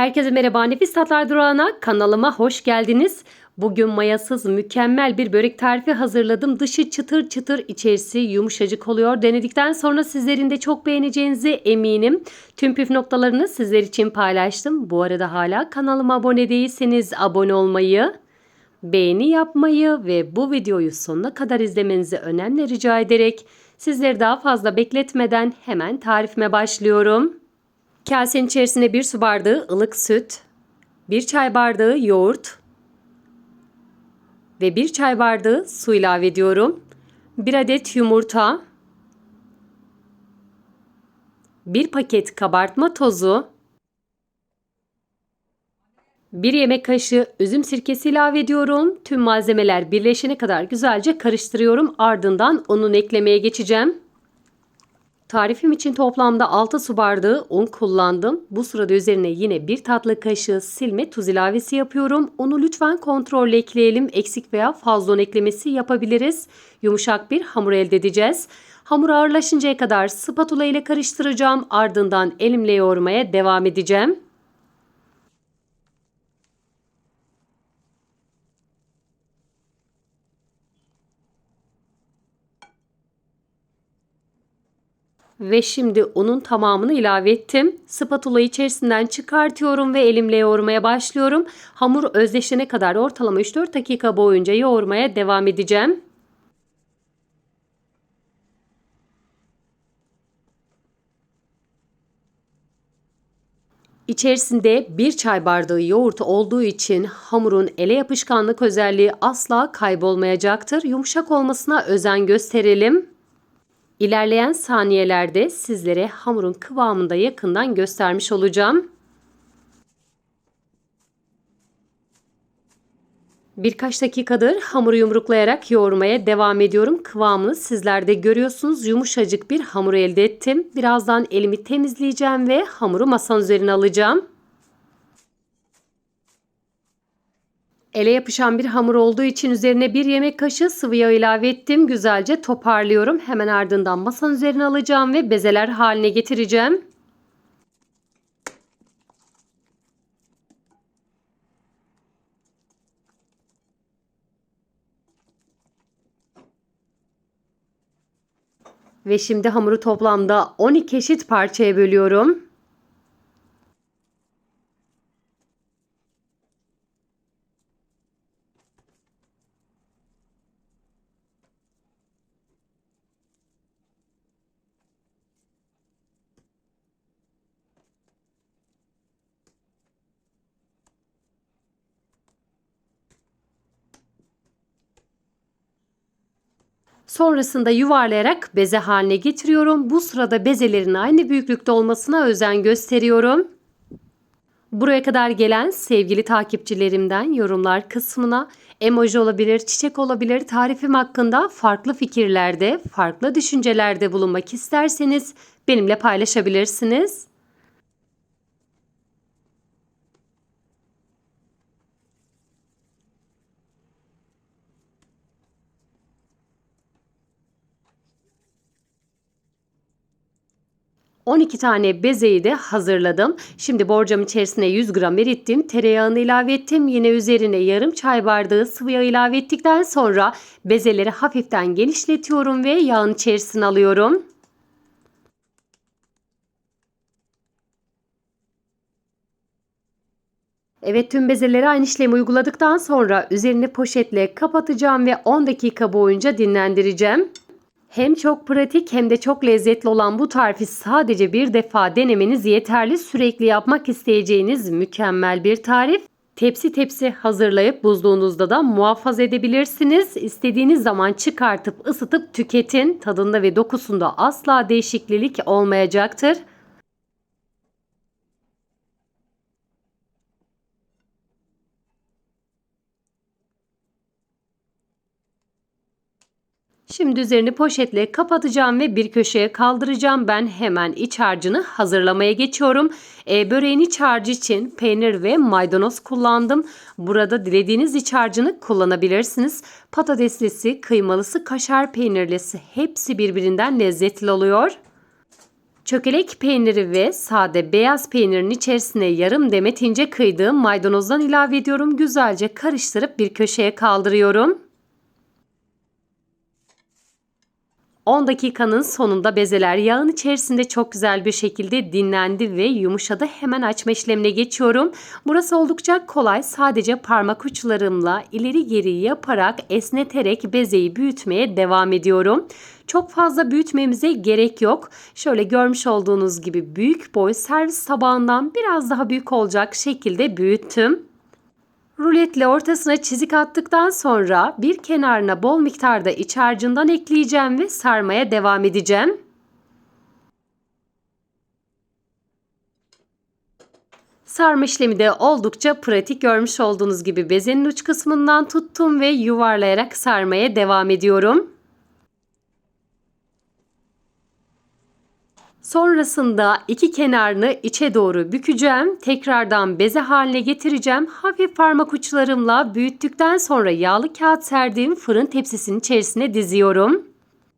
Herkese merhaba Nefis Tatlar Durağı'na kanalıma hoş geldiniz. Bugün mayasız mükemmel bir börek tarifi hazırladım. Dışı çıtır çıtır içerisi yumuşacık oluyor. Denedikten sonra sizlerin de çok beğeneceğinizi eminim. Tüm püf noktalarını sizler için paylaştım. Bu arada hala kanalıma abone değilseniz abone olmayı, beğeni yapmayı ve bu videoyu sonuna kadar izlemenizi önemli rica ederek sizleri daha fazla bekletmeden hemen tarifime başlıyorum. Kasenin içerisine bir su bardağı ılık süt, bir çay bardağı yoğurt ve bir çay bardağı su ilave ediyorum. Bir adet yumurta, bir paket kabartma tozu, bir yemek kaşığı üzüm sirkesi ilave ediyorum. Tüm malzemeler birleşene kadar güzelce karıştırıyorum. Ardından unun eklemeye geçeceğim. Tarifim için toplamda 6 su bardağı un kullandım. Bu sırada üzerine yine bir tatlı kaşığı silme tuz ilavesi yapıyorum. Unu lütfen kontrolle ekleyelim. Eksik veya fazla un eklemesi yapabiliriz. Yumuşak bir hamur elde edeceğiz. Hamur ağırlaşıncaya kadar spatula ile karıştıracağım. Ardından elimle yoğurmaya devam edeceğim. Ve şimdi unun tamamını ilave ettim. Spatula içerisinden çıkartıyorum ve elimle yoğurmaya başlıyorum. Hamur özleşene kadar ortalama 3-4 dakika boyunca yoğurmaya devam edeceğim. İçerisinde bir çay bardağı yoğurt olduğu için hamurun ele yapışkanlık özelliği asla kaybolmayacaktır. Yumuşak olmasına özen gösterelim. İlerleyen saniyelerde sizlere hamurun kıvamında yakından göstermiş olacağım. Birkaç dakikadır hamuru yumruklayarak yoğurmaya devam ediyorum. Kıvamını sizler de görüyorsunuz. Yumuşacık bir hamur elde ettim. Birazdan elimi temizleyeceğim ve hamuru masanın üzerine alacağım. Ele yapışan bir hamur olduğu için üzerine bir yemek kaşığı sıvı yağ ilave ettim. Güzelce toparlıyorum. Hemen ardından masanın üzerine alacağım ve bezeler haline getireceğim. Ve şimdi hamuru toplamda 12 eşit parçaya bölüyorum. Sonrasında yuvarlayarak beze haline getiriyorum. Bu sırada bezelerin aynı büyüklükte olmasına özen gösteriyorum. Buraya kadar gelen sevgili takipçilerimden yorumlar kısmına emoji olabilir, çiçek olabilir, tarifim hakkında farklı fikirlerde, farklı düşüncelerde bulunmak isterseniz benimle paylaşabilirsiniz. 12 tane bezeyi de hazırladım. Şimdi borcam içerisine 100 gram erittim. Tereyağını ilave ettim. Yine üzerine yarım çay bardağı sıvı yağ ilave ettikten sonra bezeleri hafiften genişletiyorum ve yağın içerisine alıyorum. Evet tüm bezeleri aynı işlemi uyguladıktan sonra üzerini poşetle kapatacağım ve 10 dakika boyunca dinlendireceğim. Hem çok pratik hem de çok lezzetli olan bu tarifi sadece bir defa denemeniz yeterli. Sürekli yapmak isteyeceğiniz mükemmel bir tarif. Tepsi tepsi hazırlayıp buzluğunuzda da muhafaza edebilirsiniz. İstediğiniz zaman çıkartıp ısıtıp tüketin. Tadında ve dokusunda asla değişiklik olmayacaktır. Şimdi üzerini poşetle kapatacağım ve bir köşeye kaldıracağım. Ben hemen iç harcını hazırlamaya geçiyorum. E, böreğin iç harcı için peynir ve maydanoz kullandım. Burada dilediğiniz iç harcını kullanabilirsiniz. Patateslisi, kıymalısı, kaşar peynirlisi hepsi birbirinden lezzetli oluyor. Çökelek peyniri ve sade beyaz peynirin içerisine yarım demet ince kıydığım maydanozdan ilave ediyorum. Güzelce karıştırıp bir köşeye kaldırıyorum. 10 dakikanın sonunda bezeler yağın içerisinde çok güzel bir şekilde dinlendi ve yumuşadı. Hemen açma işlemine geçiyorum. Burası oldukça kolay. Sadece parmak uçlarımla ileri geri yaparak esneterek bezeyi büyütmeye devam ediyorum. Çok fazla büyütmemize gerek yok. Şöyle görmüş olduğunuz gibi büyük boy servis tabağından biraz daha büyük olacak şekilde büyüttüm. Ruletle ortasına çizik attıktan sonra bir kenarına bol miktarda iç harcından ekleyeceğim ve sarmaya devam edeceğim. Sarma işlemi de oldukça pratik görmüş olduğunuz gibi bezenin uç kısmından tuttum ve yuvarlayarak sarmaya devam ediyorum. Sonrasında iki kenarını içe doğru bükeceğim. Tekrardan beze haline getireceğim. Hafif parmak uçlarımla büyüttükten sonra yağlı kağıt serdiğim fırın tepsisinin içerisine diziyorum.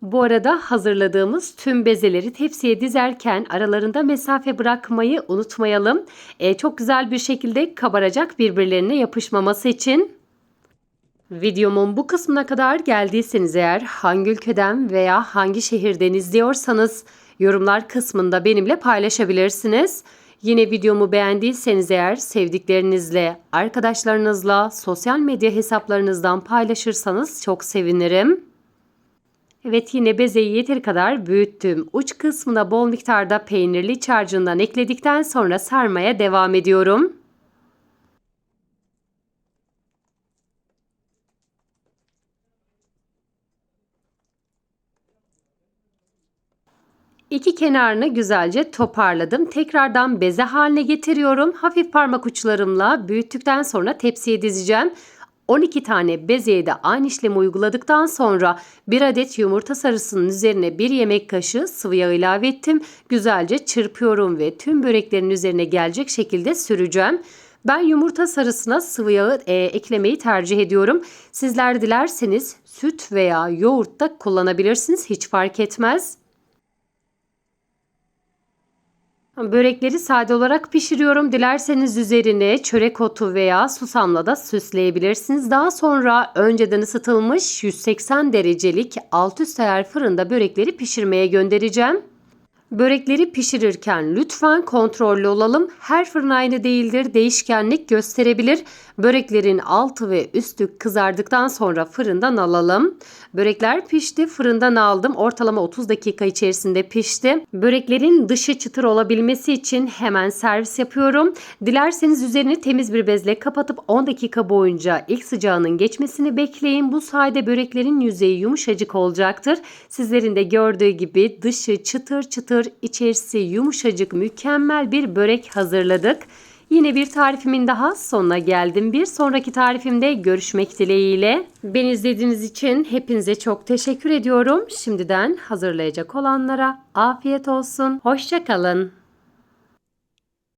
Bu arada hazırladığımız tüm bezeleri tepsiye dizerken aralarında mesafe bırakmayı unutmayalım. E, çok güzel bir şekilde kabaracak birbirlerine yapışmaması için. Videomun bu kısmına kadar geldiyseniz eğer hangi ülkeden veya hangi şehirden izliyorsanız yorumlar kısmında benimle paylaşabilirsiniz. Yine videomu beğendiyseniz eğer sevdiklerinizle, arkadaşlarınızla, sosyal medya hesaplarınızdan paylaşırsanız çok sevinirim. Evet yine bezeyi yeteri kadar büyüttüm. Uç kısmına bol miktarda peynirli iç harcından ekledikten sonra sarmaya devam ediyorum. İki kenarını güzelce toparladım. Tekrardan beze haline getiriyorum. Hafif parmak uçlarımla büyüttükten sonra tepsiye dizeceğim. 12 tane bezeye de aynı işlemi uyguladıktan sonra bir adet yumurta sarısının üzerine bir yemek kaşığı sıvı yağ ilave ettim. Güzelce çırpıyorum ve tüm böreklerin üzerine gelecek şekilde süreceğim. Ben yumurta sarısına sıvı yağı e, eklemeyi tercih ediyorum. Sizler dilerseniz süt veya yoğurt da kullanabilirsiniz. Hiç fark etmez. Börekleri sade olarak pişiriyorum. Dilerseniz üzerine çörek otu veya susamla da süsleyebilirsiniz. Daha sonra önceden ısıtılmış 180 derecelik alt üst ayar fırında börekleri pişirmeye göndereceğim. Börekleri pişirirken lütfen kontrollü olalım. Her fırın aynı değildir. Değişkenlik gösterebilir. Böreklerin altı ve üstü kızardıktan sonra fırından alalım. Börekler pişti. Fırından aldım. Ortalama 30 dakika içerisinde pişti. Böreklerin dışı çıtır olabilmesi için hemen servis yapıyorum. Dilerseniz üzerini temiz bir bezle kapatıp 10 dakika boyunca ilk sıcağının geçmesini bekleyin. Bu sayede böreklerin yüzeyi yumuşacık olacaktır. Sizlerin de gördüğü gibi dışı çıtır çıtır, içerisi yumuşacık mükemmel bir börek hazırladık. Yine bir tarifimin daha sonuna geldim. Bir sonraki tarifimde görüşmek dileğiyle. Beni izlediğiniz için hepinize çok teşekkür ediyorum. Şimdiden hazırlayacak olanlara afiyet olsun. Hoşçakalın.